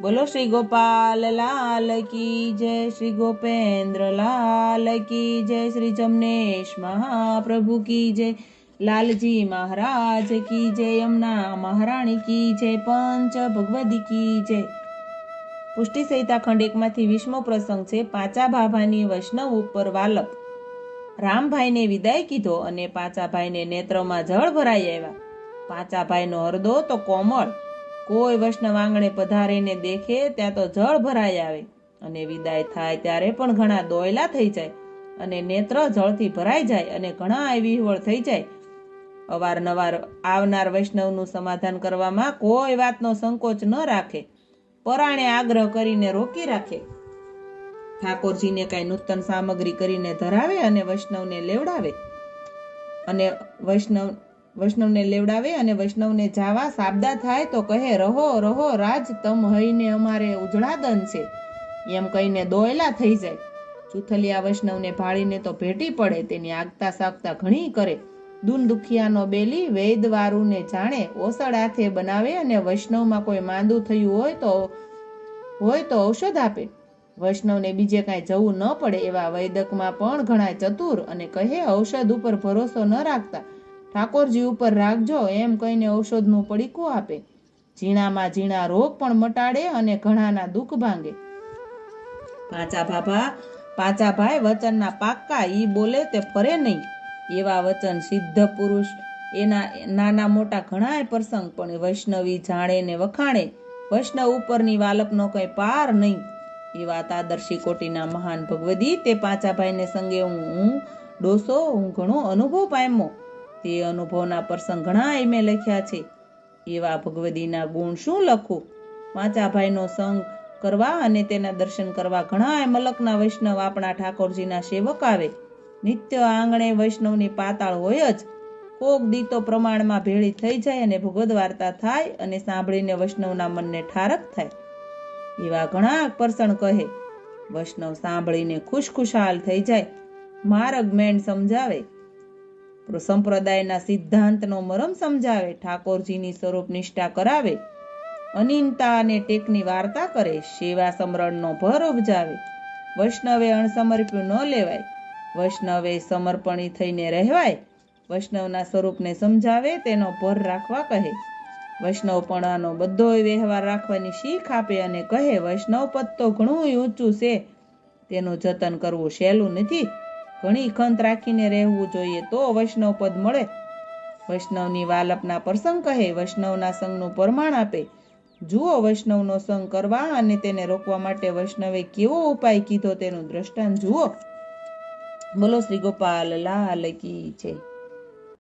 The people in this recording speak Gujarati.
બોલો શ્રી ગોપાલ લાલ કી જય શ્રી ગોપેન્દ્ર લાલ કી જય શ્રી જમનેશ મહાપ્રભુ કી જય. લાલજી મહારાજ કી જય, યમુના મહારાણી કી જય, પંચ ભગવદી કી જય. પુષ્ટિ સહિતા ખંડ એકમાંથી વિષ્ણુ પ્રસંગ છે, પાચા ભાભાની વૈષ્ણવ ઉપર વાલપ. રામભાઈને વિદાય કીધો અને પાંચા ભાઈને નેત્રમાં જળ ભરાઈ આવ્યા. પાંચા ભાઈનો હરદો તો કોમળ. કોઈ વૈષ્ણવ આંગણે પધારીને દેખે, ત્યાં તો જળ ભરાઈ આવે. અને વિદાય થાય ત્યારે પણ ઘણા દોયલા થઈ જાય અને નેત્ર જળથી ભરાઈ જાય અને ઘણા વિહવળ થઈ જાય. અવારનવાર આવનાર વૈષ્ણવનું સમાધાન કરવામાં કોઈ વાતનો સંકોચ ન રાખે. પરાણે આગ્રહ કરીને રોકી રાખે. ઠાકોરજીને કાંઈ નૂતન સામગ્રી કરીને ધરાવે અને વૈષ્ણવને લેવડાવે. અને વૈષ્ણવ વૈષ્ણવને લેવડાવે અને વૈષ્ણવને જાવા સાબદા થાય તો કહે, રહો રહો, રાજ, તમ હઈને અમારે ઉજળાદન છે. એમ કહીને દોયલા થઈ જાય. ચૂથલિયા વૈષ્ણવને ભાળીને તો ભેટી પડે, તેની આગતા સાગતા ઘણી કરે. દુલ દુખિયાનો બેલી વેદવારુને જાણે ઓસડ હાથે બનાવે અને વૈષ્ણવમાં કોઈ માંદું થયું હોય તો હોય તો ઔષધ આપે. વૈષ્ણવને બીજે કાંઈ જવું ન પડે એવા વૈદકમાં પણ ઘણા ચતુર અને કહે, ઔષધ ઉપર ભરોસો ન રાખતા. ઠાકોરજી ઉપર રાખજો એમ કહીને ઔષધનું પડીકું આપે. ઝીણામાં ઝીણા રોગ પણ મટાડે અને ઘણાના દુઃખ ભાંગે. પાંચા ભાભા પાંચા ભાઈ વચનના પાક્કા ઈ બોલે તે ફરે નહીં. એવા વચન સિદ્ધ પુરુષ, એના નાના મોટા ઘણાય પ્રસંગ પણ વૈષ્ણવી જાણે ને વખાણે. વૈષ્ણવ ઉપરની વાલપનો કઈ પાર નહીં. એવા તાદર્શી કોટીના મહાન ભગવદી તે પાંચા ભાઈને સંગે હું હું ડોસો, હું ઘણો અનુભવ પામ્યો. તે અનુભવના પ્રસંગ ઘણા મેં લખ્યા છે. એવા ભગવદીના ગુણ શું લખું? પાંચા ભાઈનો સંગ કરવા અને તેના દર્શન કરવા ઘણા એ મલકના વૈષ્ણવ આપણા ઠાકોરજીના સેવક આવે. નિત્ય આંગણે વૈષ્ણવની પાતાળ હોય જ. કોક દીતો પ્રમાણમાં ભેળી થઈ જાય અને ભગવદ વાર્તા થાય અને સાંભળીને વૈષ્ણવના મનને ઠારક થાય. એવા ઘણા પરસણ કહે. વૈષ્ણવ સાંભળીને ખુશખુશાલ થઈ જાય. માર્ગ મેન સમજાવે. સંપ્રદાયના સિદ્ધાંતનો મરમ સમજાવે, ઠાકોરજીની સ્વરૂપ નિષ્ઠા કરાવે અનિંતા અને ટેકની વાર્તા કરે, સેવા સમરણનો ભર ઉપજાવે. વૈષ્ણવે અણસમર્પ્યું ન લેવાય, વૈષ્ણવે સમર્પણી થઈને રહેવાય. વૈષ્ણવના સ્વરૂપને સમજાવે, તેનો ભર રાખવા કહે. વૈષ્ણવપણાનો બધો વ્યવહાર રાખવાની શીખ આપે અને કહે વૈષ્ણવ પદ તો ઘણું ઊંચું છે, તેનું જતન કરવું સહેલું નથી. ઘણી ખંત રાખીને રહેવું જોઈએ તો વૈષ્ણવ પદ મળે. વૈષ્ણવની વાલપના પ્રસંગ કહે, વૈષ્ણવના સંગનું પ્રમાણ આપે. જુઓ વૈષ્ણવનો સંગ કરવા અને તેને રોકવા માટે વૈષ્ણવે કેવો ઉપાય કીધો તેનું દ્રષ્ટાંત જુઓ. બોલો શ્રી ગોપાલ લાલ કી છે